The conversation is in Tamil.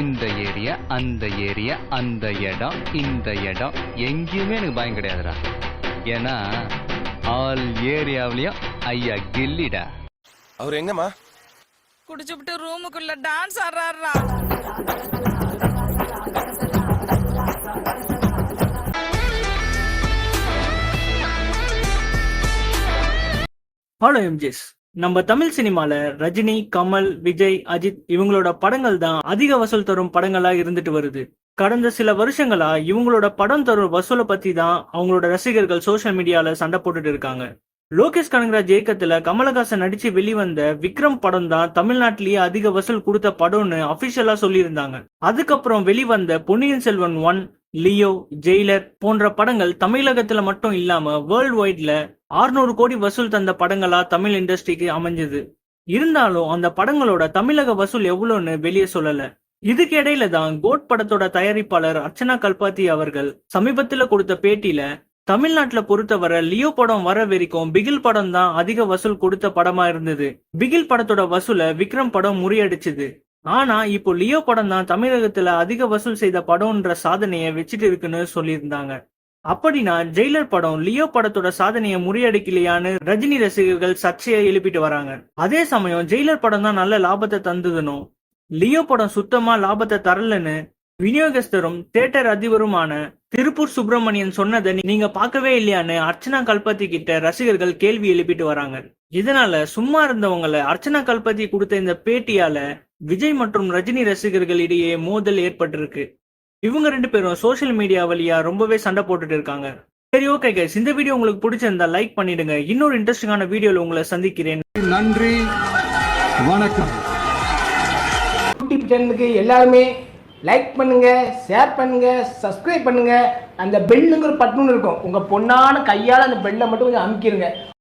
இந்த ஏரியா அந்த ஏரியா அந்த இடம் இந்த இடம். எங்கேயுமே எனக்கு பயம் கிடையாதுடா. ஏன்னா ஆல் ஏரியாவிலையும் ஐயா கில்லிடா. அவர் எங்கம்மா? குடிச்சுப்புட்டு ரூமுக்குள்ள டான்ஸ் ஆடுறாருடா. ஹலோ எம்ஜிஎஸ் நம்ம தமிழ் சினிமால ரஜினி கமல் விஜய் அஜித் இவங்களோட படங்கள் தான் அதிக வசூல் தரும் படங்களா இருந்துட்டு வருது. கடந்த சில வருஷங்களா இவங்களோட படம் தரும் வசூலை பத்தி தான் அவங்களோட ரசிகர்கள் சோசியல் மீடியால சண்டை போட்டுட்டு இருக்காங்க. லோகேஷ் கனகராஜ் இயக்கத்துல கமலஹாசன் நடிச்சு வெளிவந்த விக்ரம் படம் தான் தமிழ்நாட்டிலேயே அதிக வசூல் கொடுத்த படம்னு அபிஷியலா சொல்லியிருந்தாங்க. அதுக்கப்புறம் வெளிவந்த Ponniyin Selvan one Leo Jailer போன்ற படங்கள் தமிழகத்துல மட்டும் இல்லாம வேர்ல்ட் வைட்ல 600 கோடி வசூல் தந்த படங்களா தமிழ் இண்டஸ்ட்ரிக்கு அமைஞ்சது. இருந்தாலும் அந்த படங்களோட தமிழக வசூல் எவ்வளோன்னு வெளியே சொல்லல. இதுக்கு இடையில தான் கோட் படத்தோட தயாரிப்பாளர் அர்ச்சனா கல்பாத்தி அவர்கள் சமீபத்துல கொடுத்த பேட்டியில தமிழ்நாட்டுல பொறுத்தவரை லியோ படம் வர வரைக்கும் பிகில் படம் தான் அதிக வசூல் கொடுத்த படமா இருந்தது. பிகில் படத்தோட வசூல விக்ரம் படம் முறியடிச்சது. ஆனா இப்போ லியோ படம் தான் தமிழகத்துல அதிக வசூல் செய்த படம்ன்ற சாதனையை வச்சுட்டு இருக்குன்னு சொல்லியிருந்தாங்க. அப்படின்னா ஜெயிலர் படம் லியோ படத்தோட சாதனையை முறியடிக்கலையான்னு ரஜினி ரசிகர்கள் சர்ச்சையை எழுப்பிட்டு வராங்க. அதே சமயம் ஜெயிலர் படம் தான் நல்ல லாபத்தை தந்ததுனும் லியோ படம் சுத்தமா லாபத்தை தரலன்னு விநியோகஸ்தரும் தியேட்டர் அதிபருமான திருப்பூர் சுப்பிரமணியன் சொன்னதை நீங்க பார்க்கவே இல்லையான்னு அர்ச்சனா கல்பத்தி கிட்ட ரசிகர்கள் கேள்வி எழுப்பிட்டு வராங்க. இதனால சும்மா இருந்தவங்கள அர்ச்சனா கல்பத்தி கொடுத்த இந்த பேட்டியால விஜய் மற்றும் ரஜினி ரசிகர்களிடையே மோதல் ஏற்பட்டிருக்கு. இவங்க ரெண்டு பேரும் சோஷியல் மீடியா வழியா ரொம்பவே சண்டை போட்டுட்டு இருக்காங்க. சரி ஓகே கைஸ் இந்த வீடியோ உங்களுக்கு பிடிச்சிருந்தா லைக் பண்ணிடுங்க. இன்னொரு இன்ட்ரெஸ்டிங்கான வீடியோல உங்களை சந்திக்கிறேன். நன்றி. வணக்கம். யூடியூப் சேனலுக்கு எல்லாருமே லைக் பண்ணுங்க ஷேர் பண்ணுங்க சப்ஸ்கிரைப் பண்ணுங்க. அந்த பெல்லுங்கிற பட்டன் இருக்கும். உங்க பொண்ணான கையால் அந்த பெல்லை மட்டும் கொஞ்சம் அமுக்கிடுங்க